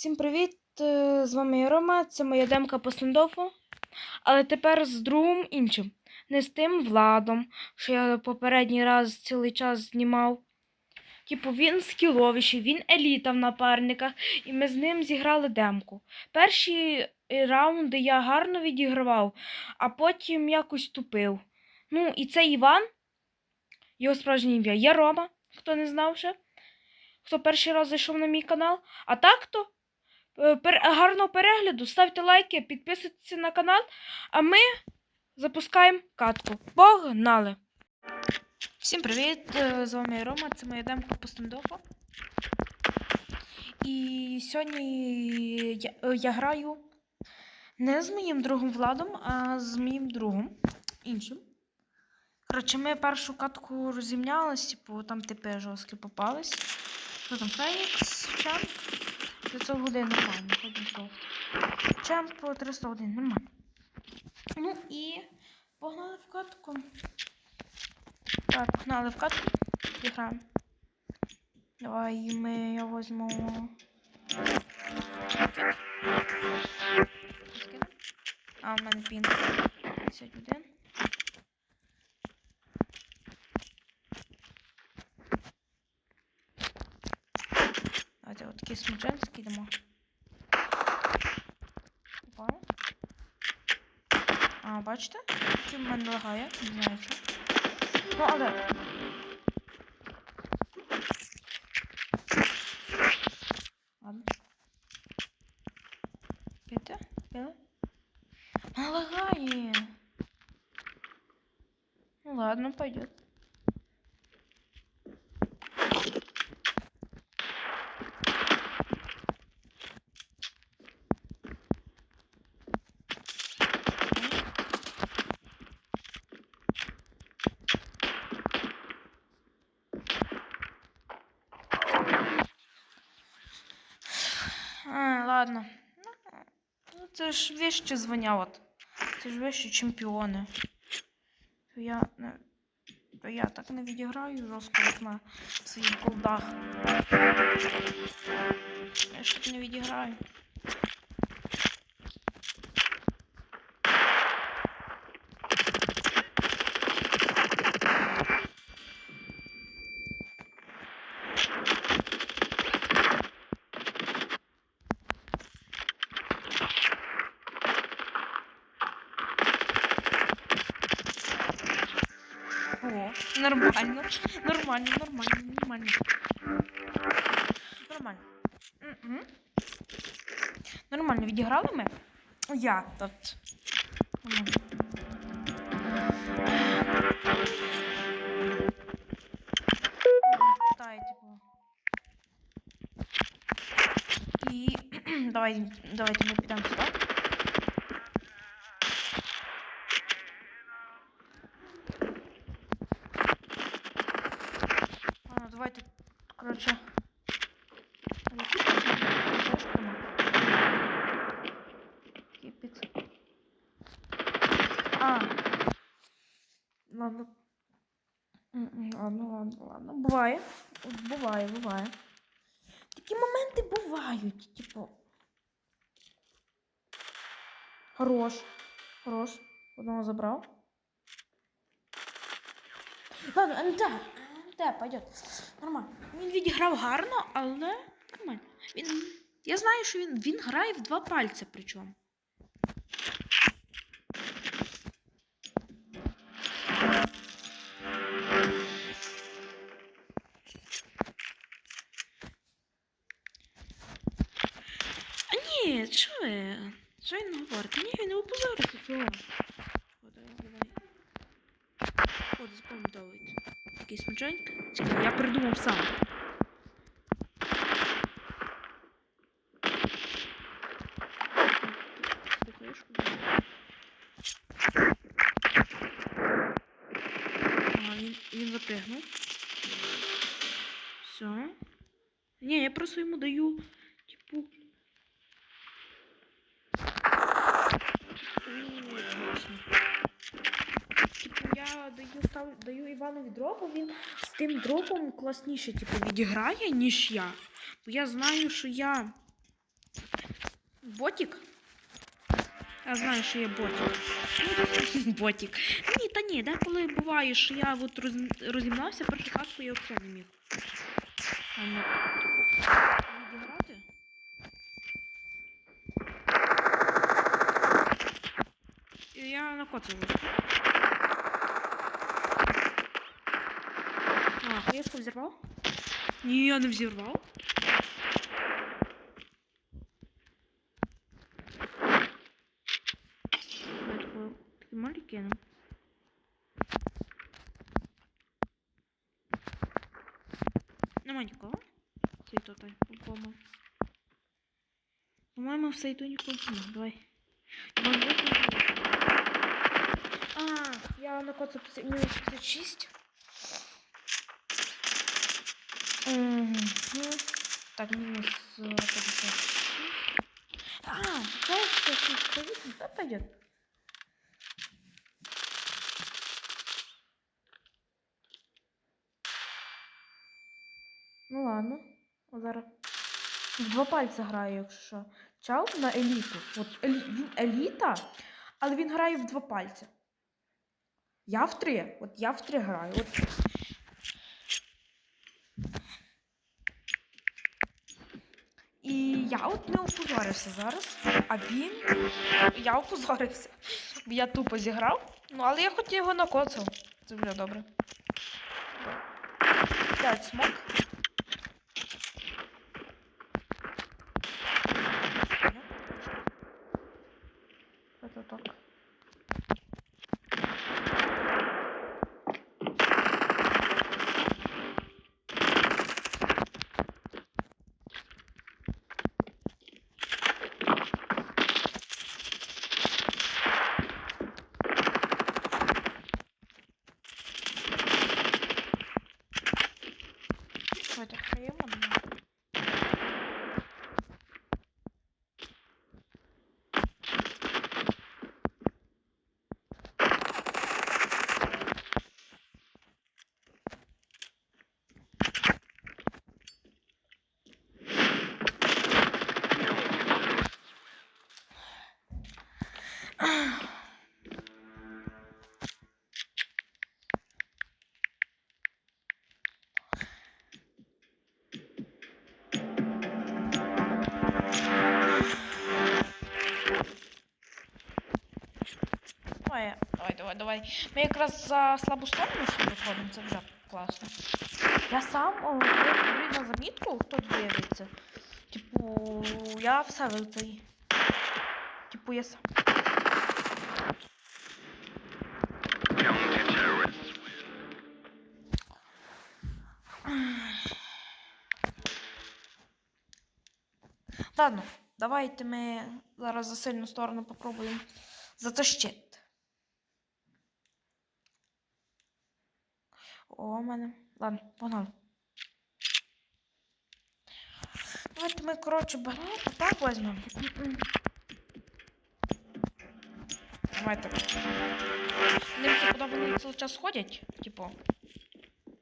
Всім привіт! е, З вами я Рома, це моя демка по стендофу. Але тепер з другим іншим. Не з тим Владом, що я попередній раз цілий час знімав. Типу, він скіловіший, він еліта в напарниках, і ми з ним зіграли демку. Перші раунди я гарно відігравав, а потім якось тупив. Ну, і це Іван, його справжнє ім'я. Я Рома, хто не знав ще, хто перший раз зайшов на мій канал. А так то гарного перегляду, ставте лайки, підписуйтесь на канал, а ми запускаємо катку. Погнали! Всім привіт! е, З вами Рома, це моя демка по стендофу. І сьогодні я, е, я граю не з моїм другом Владом, а з моїм другом іншим. Коротше, ми першу катку розімнялись, типу, там типи жорсткі попались. Що там, Фенікс, Чемп. 500 годин нормально, ходимо софт. Чемп 300 годин, нормально. Ну і погнали в катку. Так, погнали в катку. Граємо. Давай ми я возьму. А, в мене пін 51. Давайте от такий смуджен скидемо. Опа. А, бачите? Який в мене лагає, не знаю що. Ну, але. Ладно. П'яте? Ну ладно, пойдет. А, ладно. Ну, це ж вище звання, от. Це ж вище чемпіони. То я не. То я так не відіграю жорстко, як на своїх колдах. Я ж так не відіграю. О, нормально. Нормально, нормально, нормально. Нормально. Нормально відіграли ми. Я тут. Типу. І давай, давайте ми підемо сюди. А, ну давайте, короче. Кипит. А. Ладно. М-м, Ладно, ладно, ладно. Буває. От Буває, буває. Такі моменти бувають, типу. Хорош. Хорош. Одного забрав. Ладно, НТ. НТ, пойдет. Нормально. Він відіграв гарно, але нормально. Він. Я знаю, що він, він грає в два пальця причому. Що він говорить? Ні, він не опозориться, цього. От, давай. От, запам'ятовуйте. Такий смаченький. Цікаво, я придумав сам. Цю флешку беру. Ага, він, він запрягнув. Все. Ні, я просто йому даю, типу. О, класно. Типу, я даю, став, даю Іванові дропу, він з тим дропом класніше, типу, відіграє, ніж я. Бо я знаю, що я Ботик? Я знаю, що є ботик. Ну, ботик. Ні, та ні, деколи буває, що я от роз... розімнався, першу катку я взагалі не міг. Ну. Відіграти? Я накоцав. А, хаєшку взірвав? Ні, я не взірвав. Давай такой, такий маль кинем. Нема нікого. Цей то той, по-моєму. По-моєму, в сейту нікого нема. Давай. Іван, виключи. А, я на коцу мінус 56. Так, мінус е, 56. А, да, 56, да, пойдет. Ну ладно, зараз. В два пальці грає, якщо що. Чал на еліту. От елі... він еліта, але він грає в два пальці. Я в три. От я в три граю. От. І я от не опозорився зараз, а він. Я опозорився. Я тупо зіграв. Ну, але я хоч його накоцав. Це вже добре. П'ять смок. Давай, давай. Ми якраз за слабу сторону ще виходимо, це вже класно. Я сам беру на замітку, хто дивиться. Типу, я все в. Типу, я сам. Ладно, давайте ми зараз за сильну сторону попробуємо затащити. О, у мене. Ладно, погнали. Давайте ми, коротше, беремо, так візьмемо. Давайте. Дивіться, куди вони цілий час ходять, типу.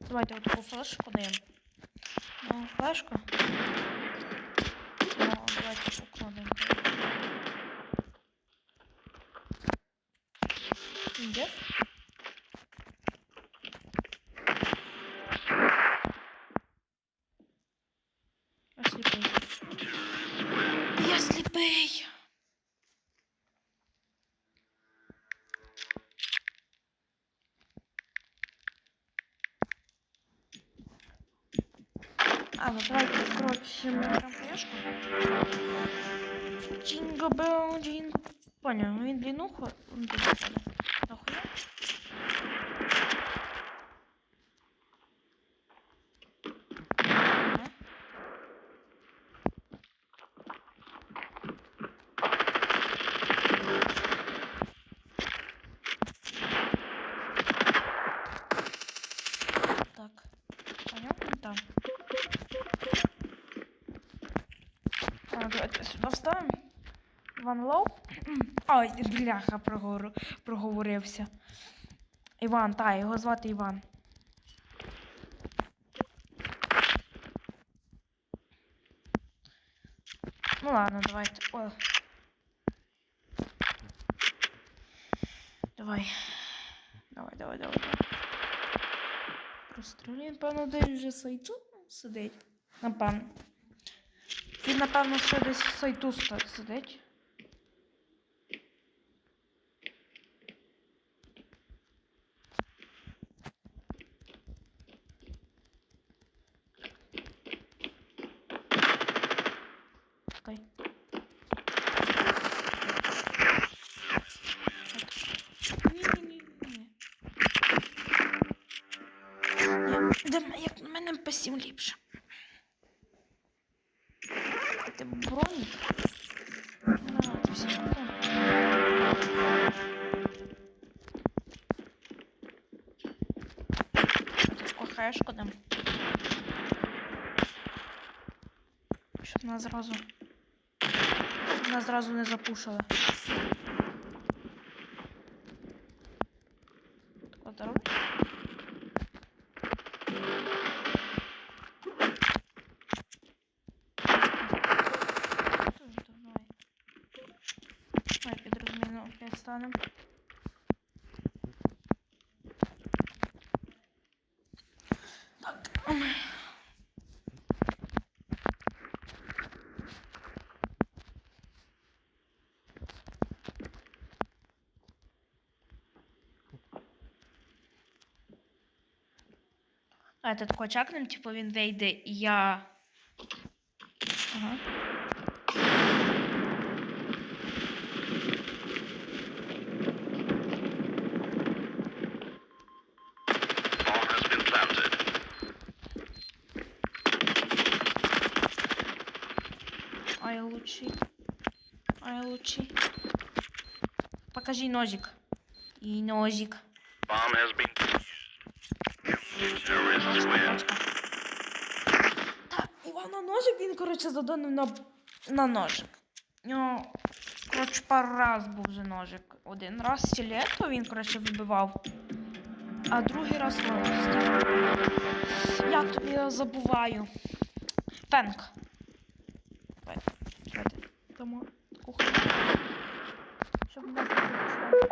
Давайте отаку флешку даємо. Ну, флешку. Ну, давайте покладемо. Де? Короче, флешку. Джинго бел, джинго. Понял, він длиннуху. Нахуя? Іван Лоу. Ой, бляха проговорився. Іван, та, його звати Іван. Ну ладно, давайте. О. Давай. Давай, давай, давай, давай. Прострілін, певно, десь вже сайту сидить. Напевно. Він, напевно, ще десь в сайту сидить. М- як на мене пасів ліпше. Ти бронь? Всі бронь. Таку хешку дам. Щоб нас зразу. Нас зразу не запушили. Тако здорово. Тут, тут, Давай. Давай під розміну опять станем. Так. Давайте тако чакнем, типу він вийде я. Ага. Ай, лучший. Покажи ножик. И ножик. Bomb has been. Так, Івана ножик, він, коротше, задонив на, на ножик. Нього, коротше, пару раз був вже ножик. Один раз стілето він, коротше, вибивав. А другий раз ловості. Як тобі забуваю? Фенк. Давайте. Дамо таку. Щоб не запустили.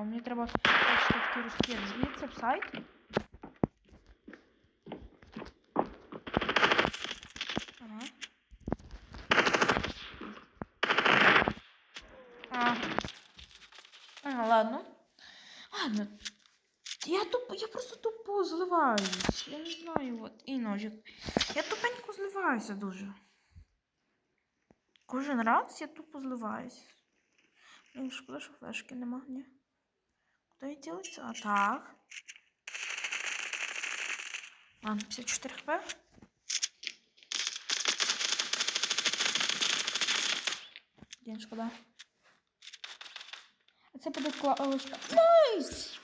Опа, мені треба такий розкид. Звідси в сайт. Ладно. Ладно. Я тупо, я просто тупо зливаюсь. Я не знаю, от. І ножик. Я тупенько зливаюся дуже. Кожен раз я тупо зливаюсь. Блін, шкода, що флешки нема, ні. Куди я ділиться? А так. Ладно, 54 хп. Блін, шкода. А це буде клавишка. Найс!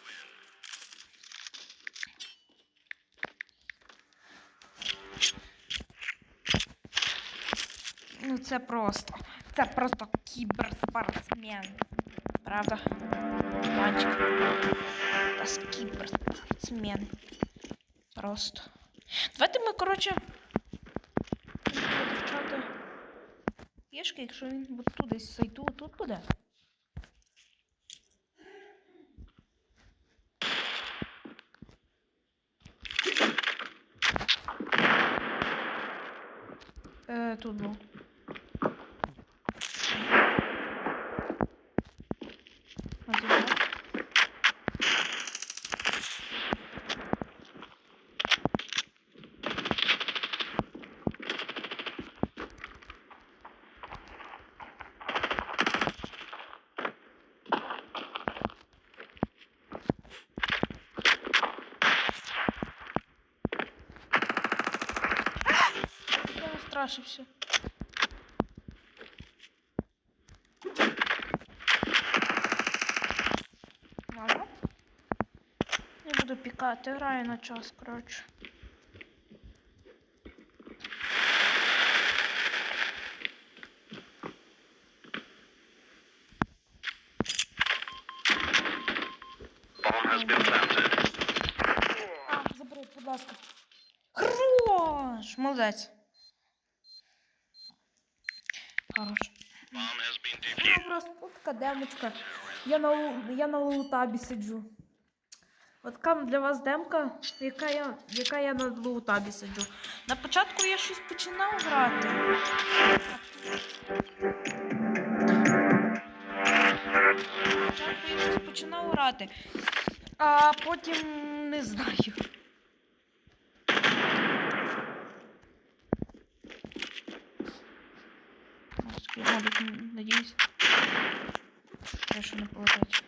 Ну це просто. Це просто кіберспортсмен. Правда? Мальчик. Це кіберспортсмен. Просто. Давайте ми, коротше. вивчати Пішки, якщо він от тут десь сайту, тут буде. Е, тут був. А тут був? Я. Ладно. Не буду пікати, граю на час, коротше. Been забери, будь ласка. Хорош! Молодець. Хорош. Bomb has been defused. Ну, просто от така демочка. Я на, я на лутабі сиджу. От така для вас демка, яка я, яка я на лутабі сиджу. На початку я щось починав грати. На початку я щось починав грати. А потім не знаю. Надіюсь. Що не полетить.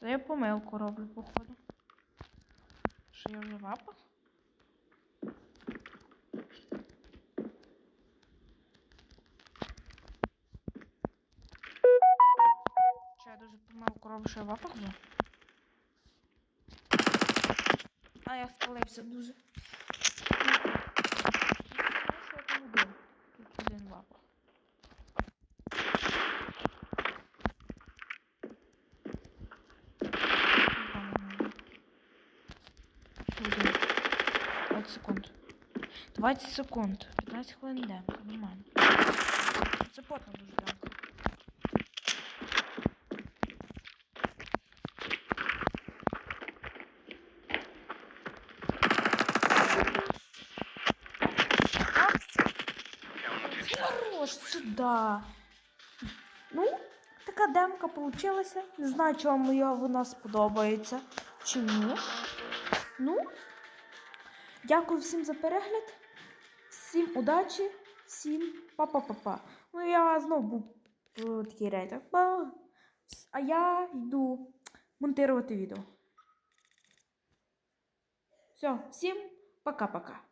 Це я помилку роблю, походу. Що я вже? Чи що я вапах вже? А я спалився дуже. Ну, що я там один. Тут один вапах. Один. 20 секунд. 20 секунд. 15 хвилин демка. Нормально. Це потно дуже демка. Сюда. Ну, така демка получилася. Не знаю, чи вам вона сподобається. Чи ні. Ну, дякую всім за перегляд. Всім удачі, всім па-па-па-па. Ну, я знову був е, такий рейтинг. А я йду монтувати відео. Все, всім пока-пока.